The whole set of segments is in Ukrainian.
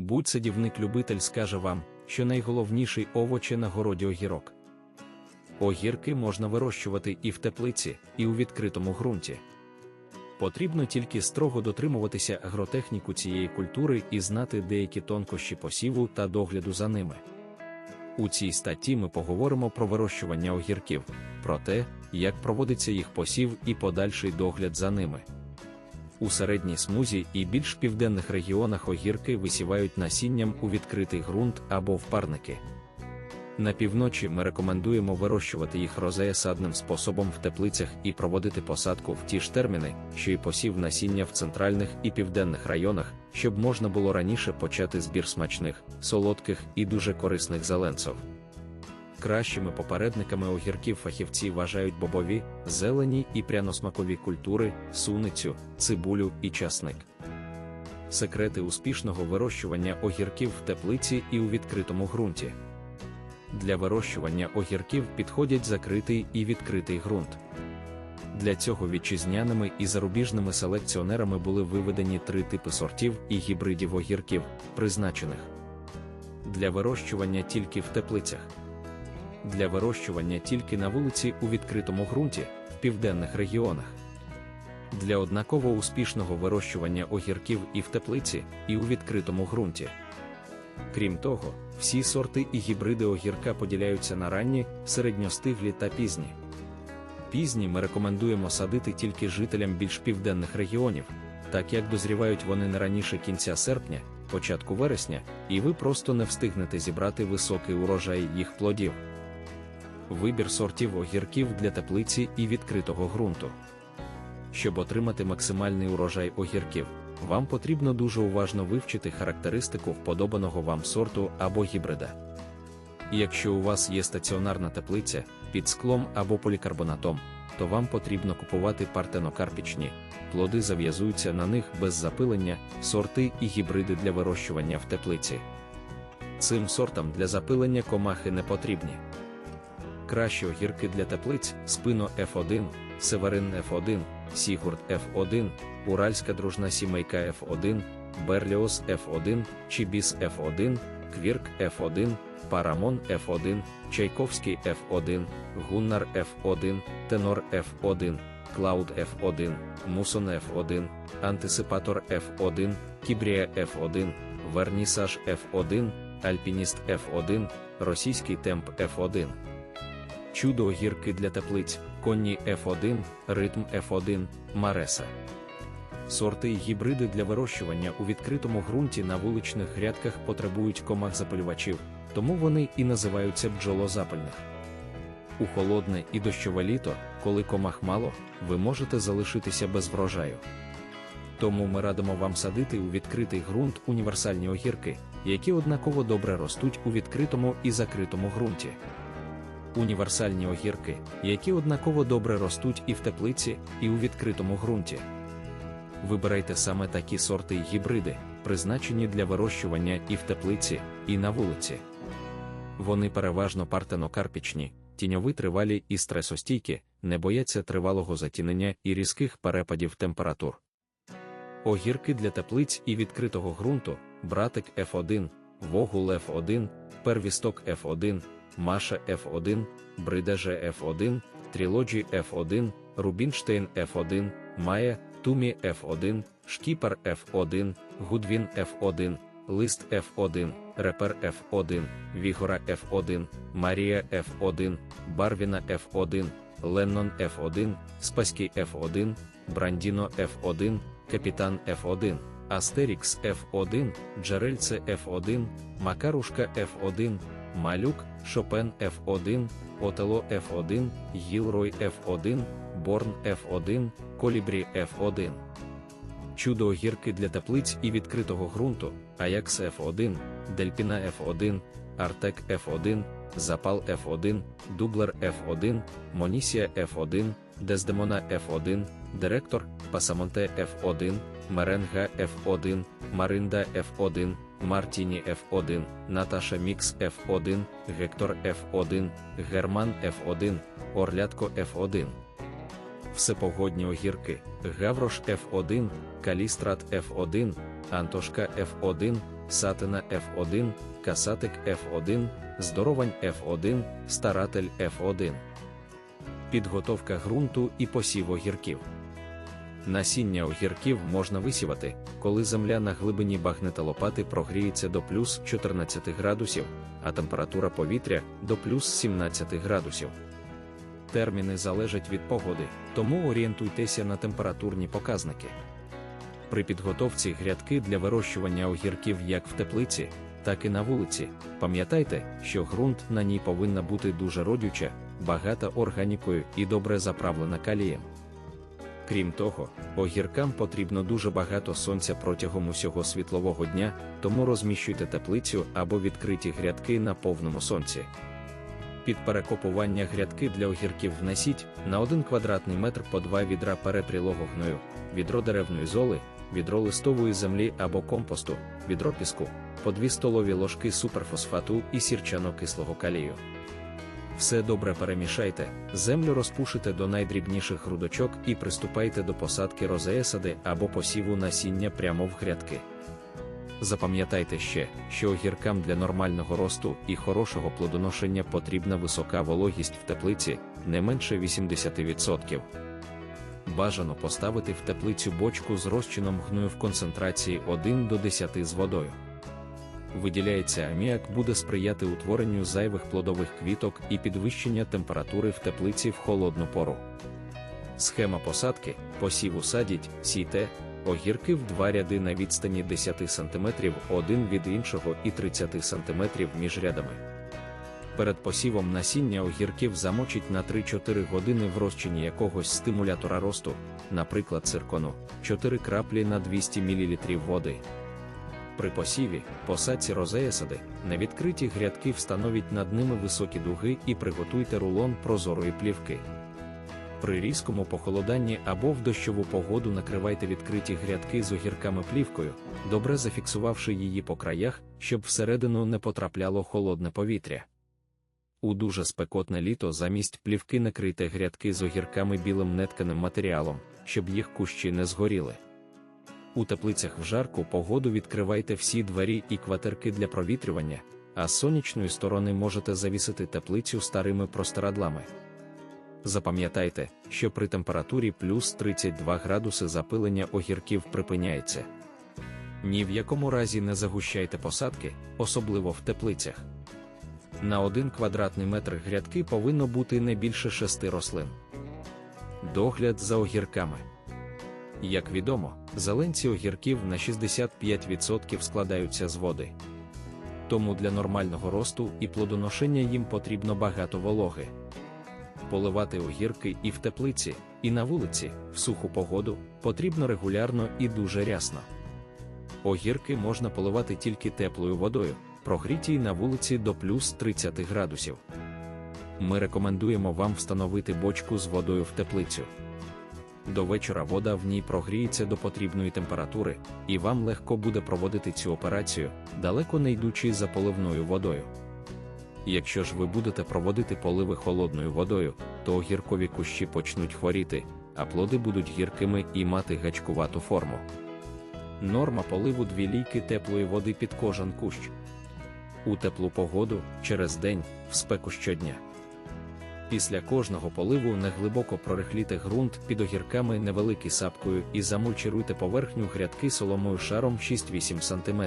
Будь-садівник-любитель скаже вам, що найголовніший овочі на городі огірок. Огірки можна вирощувати і в теплиці, і у відкритому ґрунті. Потрібно тільки строго дотримуватися агротехніку цієї культури і знати деякі тонкощі посіву та догляду за ними. У цій статті ми поговоримо про вирощування огірків, про те, як проводиться їх посів і подальший догляд за ними. У середній смузі і більш південних регіонах огірки висівають насінням у відкритий ґрунт або в парники. На півночі ми рекомендуємо вирощувати їх розеясадним способом в теплицях і проводити посадку в ті ж терміни, що й посів насіння в центральних і південних районах, щоб можна було раніше почати збір смачних, солодких і дуже корисних зеленців. Кращими попередниками огірків фахівці вважають бобові, зелені і пряносмакові культури, суницю, цибулю і часник. Секрети успішного вирощування огірків в теплиці і у відкритому ґрунті. Для вирощування огірків підходять закритий і відкритий ґрунт. Для цього вітчизняними і зарубіжними селекціонерами були виведені три типи сортів і гібридів огірків, призначених для вирощування тільки в теплицях, для вирощування тільки на вулиці у відкритому ґрунті в південних регіонах. Для однаково успішного вирощування огірків і в теплиці, і у відкритому ґрунті. Крім того, всі сорти і гібриди огірка поділяються на ранні, середньостиглі та пізні. Пізні ми рекомендуємо садити тільки жителям більш південних регіонів, так як дозрівають вони не раніше кінця серпня, початку вересня, і ви просто не встигнете зібрати високий урожай їх плодів. Вибір сортів огірків для теплиці і відкритого ґрунту. Щоб отримати максимальний урожай огірків, вам потрібно дуже уважно вивчити характеристику вподобаного вам сорту або гібрида. Якщо у вас є стаціонарна теплиця під склом або полікарбонатом, то вам потрібно купувати партенокарпічні, плоди зав'язуються на них без запилення, сорти і гібриди для вирощування в теплиці. Цим сортам для запилення комахи не потрібні. Кращі огірки для теплиць спино F1, Северин F1, Сігурд F1, Уральська дружна сімейка F1, Берліос F1, Чібіс F1, Квірк F1, Парамон F1, Чайковський F1, Гуннар F1, Тенор F1, Клауд F1, Мусон F1, Антисипатор F1, Кібрія F1, Вернісаж F1, Альпініст F1, Російський темп F1. Чудо огірки для теплиць, конні F1, ритм F1, Мареса. Сорти і гібриди для вирощування у відкритому ґрунті на вуличних грядках потребують комах запалювачів, тому вони і називаються бджолозапальних. У холодне і дощове літо, коли комах мало, ви можете залишитися без врожаю. Тому ми радимо вам садити у відкритий ґрунт універсальні огірки, які однаково добре ростуть у відкритому і закритому ґрунті. Універсальні огірки, які однаково добре ростуть і в теплиці, і у відкритому ґрунті. Вибирайте саме такі сорти й гібриди, призначені для вирощування і в теплиці, і на вулиці. Вони переважно партенокарпічні, тіньови тривалі і стресостійкі, не бояться тривалого затінення і різких перепадів температур. Огірки для теплиць і відкритого ґрунту, братик F1, Вогул F1, первісток F1, Маша F1, Бридаже F1, Трілоджі F1, Рубінштейн F1, Майя, Тумі F1, Шкіпер F1, Гудвін F1, Лист F1, Репер F1, Вігора F1, Марія F1, Барвіна F1, Леннон F1, Спаський F1, Брандіно F1, Капітан F1, Астерікс F1, Джерельце F1, Макарушка F1, Малюк, Шопен F1, Отело F1, Гілрой F1, Борн F1, Колібрі F1. Чудо огірки для теплиць і відкритого ґрунту, Аякс F1, Дельпіна F1, Артек F1, Запал F1, Дублер F1, Монісія F1, Дездемона F1, Директор, Пасамонте F1, Меренга F1, Маринда F1, Мартіні F1, Наташа Мікс F1, Гектор F1, Герман F1, Орлятко F1. Всепогодні огірки, Гаврош F1, Калістрат F1, Антошка F1, Сатина F1, Касатик F1, Здоровань F1, Старатель F1. Підготовка ґрунту і посів огірків. Насіння огірків можна висівати, коли земля на глибині багнета лопати прогріється до плюс 14 градусів, а температура повітря до плюс 17 градусів. Терміни залежать від погоди, тому орієнтуйтеся на температурні показники. При підготовці грядки для вирощування огірків як в теплиці, так і на вулиці. Пам'ятайте, що ґрунт на ній повинна бути дуже родюча, багата органікою і добре заправлена калієм. Крім того, огіркам потрібно дуже багато сонця протягом усього світлового дня, тому розміщуйте теплицю або відкриті грядки на повному сонці. Під перекопування грядки для огірків внесіть на 1 квадратний метр по 2 відра перепрілого гною, відро деревної золи, відро листової землі або компосту, відро піску, по 2 столові ложки суперфосфату і сірчано-кислого калію. Все добре перемішайте, землю розпушите до найдрібніших грудочок і приступайте до посадки розеесади або посіву насіння прямо в грядки. Запам'ятайте ще, що огіркам для нормального росту і хорошого плодоношення потрібна висока вологість в теплиці не менше 80%. Бажано поставити в теплицю бочку з розчином гною в концентрації 1 до 10 з водою. Виділяється аміак буде сприяти утворенню зайвих плодових квіток і підвищення температури в теплиці в холодну пору. Схема посадки: посіву садіть, сійте, огірки в два ряди на відстані 10 см один від іншого і 30 см між рядами. Перед посівом насіння огірків замочить на 3-4 години в розчині якогось стимулятора росту, наприклад, циркону, 4 краплі на 200 мл води. При посіві, посадці розеясади, на відкриті грядки встановіть над ними високі дуги і приготуйте рулон прозорої плівки. При різкому похолоданні або в дощову погоду накривайте відкриті грядки з огірками плівкою, добре зафіксувавши її по краях, щоб всередину не потрапляло холодне повітря. У дуже спекотне літо замість плівки накрийте грядки з огірками білим нетканим матеріалом, щоб їх кущі не згоріли. У теплицях в жарку погоду відкривайте всі двері і кватерки для провітрювання, а з сонячної сторони можете завісити теплицю старими простирадлами. Запам'ятайте, що при температурі плюс 32 градуси запилення огірків припиняється. Ні в якому разі не загущайте посадки, особливо в теплицях. На 1 квадратний метр грядки повинно бути не більше 6 рослин. Догляд за огірками. Як відомо, зеленці огірків на 65% складаються з води. Тому для нормального росту і плодоношення їм потрібно багато вологи. Поливати огірки і в теплиці, і на вулиці, в суху погоду, потрібно регулярно і дуже рясно. Огірки можна поливати тільки теплою водою, прогрітій на вулиці до плюс 30 градусів. Ми рекомендуємо вам встановити бочку з водою в теплицю. До вечора вода в ній прогріється до потрібної температури, і вам легко буде проводити цю операцію, далеко не йдучи за поливною водою. Якщо ж ви будете проводити поливи холодною водою, то огіркові кущі почнуть хворіти, а плоди будуть гіркими і мати гачкувату форму. Норма поливу 2 лійки теплої води під кожен кущ. У теплу погоду через день, в спеку щодня. Після кожного поливу неглибоко прорихліте ґрунт під огірками невеликий сапкою і замульчируйте поверхню грядки соломою шаром 6-8 см.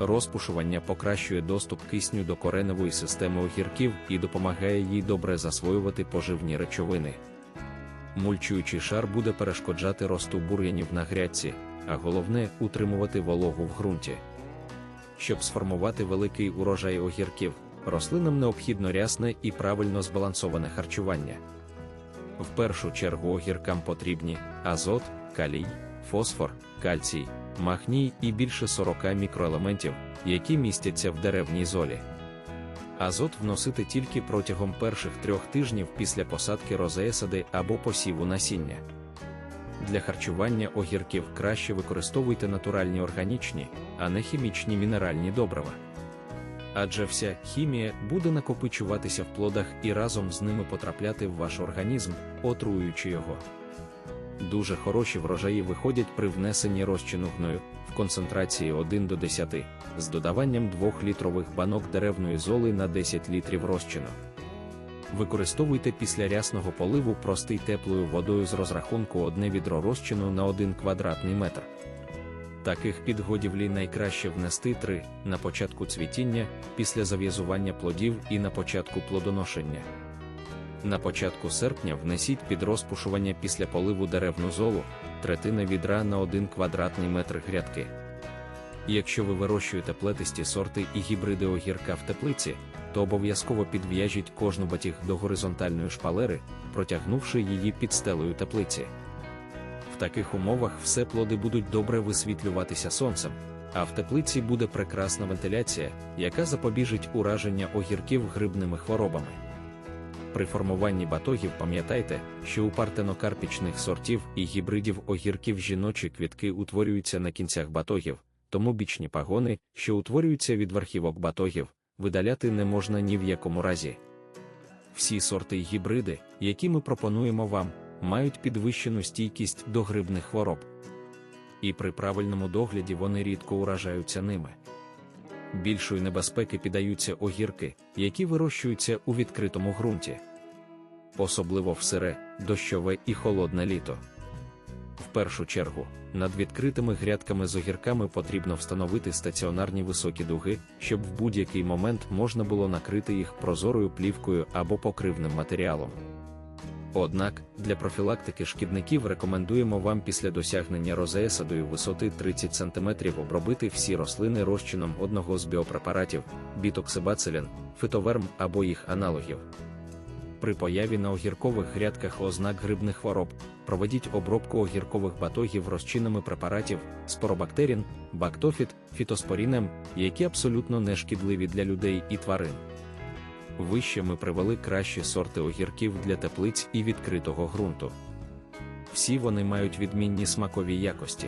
Розпушування покращує доступ кисню до кореневої системи огірків і допомагає їй добре засвоювати поживні речовини. Мульчуючий шар буде перешкоджати росту бур'янів на грядці, а головне утримувати вологу в ґрунті. Щоб сформувати великий урожай огірків, рослинам необхідно рясне і правильно збалансоване харчування. В першу чергу огіркам потрібні азот, калій, фосфор, кальцій, магній і більше 40 мікроелементів, які містяться в деревній золі. Азот вносити тільки протягом перших трьох тижнів після посадки розеесади або посіву насіння. Для харчування огірків краще використовуйте натуральні органічні, а не хімічні мінеральні добрива. Адже вся хімія буде накопичуватися в плодах і разом з ними потрапляти в ваш організм, отруюючи його. Дуже хороші врожаї виходять при внесенні розчину гною в концентрації 1 до 10 з додаванням 2-літрових банок деревної золи на 10 літрів розчину. Використовуйте після рясного поливу простий теплою водою з розрахунку одне відро розчину на 1 квадратний метр. Таких підгодівлі найкраще внести 3 на початку цвітіння, після зав'язування плодів і на початку плодоношення. На початку серпня внесіть під розпушування після поливу деревну золу, третина відра на 1 квадратний метр грядки. Якщо ви вирощуєте плетисті сорти і гібриди огірка в теплиці, то обов'язково підв'яжіть кожну батіг до горизонтальної шпалери, протягнувши її під стелею теплиці. В таких умовах все плоди будуть добре висвітлюватися сонцем, а в теплиці буде прекрасна вентиляція, яка запобіжить ураження огірків грибними хворобами. При формуванні батогів пам'ятайте, що у партенокарпічних сортів і гібридів огірків жіночі квітки утворюються на кінцях батогів, тому бічні пагони, що утворюються від верхівок батогів, видаляти не можна ні в якому разі. Всі сорти й гібриди, які ми пропонуємо вам, мають підвищену стійкість до грибних хвороб. І при правильному догляді вони рідко уражаються ними. Більшої небезпеки піддаються огірки, які вирощуються у відкритому ґрунті, особливо в сире, дощове і холодне літо. В першу чергу, над відкритими грядками з огірками потрібно встановити стаціонарні високі дуги, щоб в будь-який момент можна було накрити їх прозорою плівкою або покривним матеріалом. Однак, для профілактики шкідників рекомендуємо вам після досягнення розеесадої висоти 30 см обробити всі рослини розчином одного з біопрепаратів бітоксибацилін, фитоверм або їх аналогів. При появі на огіркових грядках ознак грибних хвороб проведіть обробку огіркових батогів розчинами препаратів споробактерін, бактофіт, фітоспорінем, які абсолютно не шкідливі для людей і тварин. Вище ми привели кращі сорти огірків для теплиць і відкритого ґрунту. Всі вони мають відмінні смакові якості.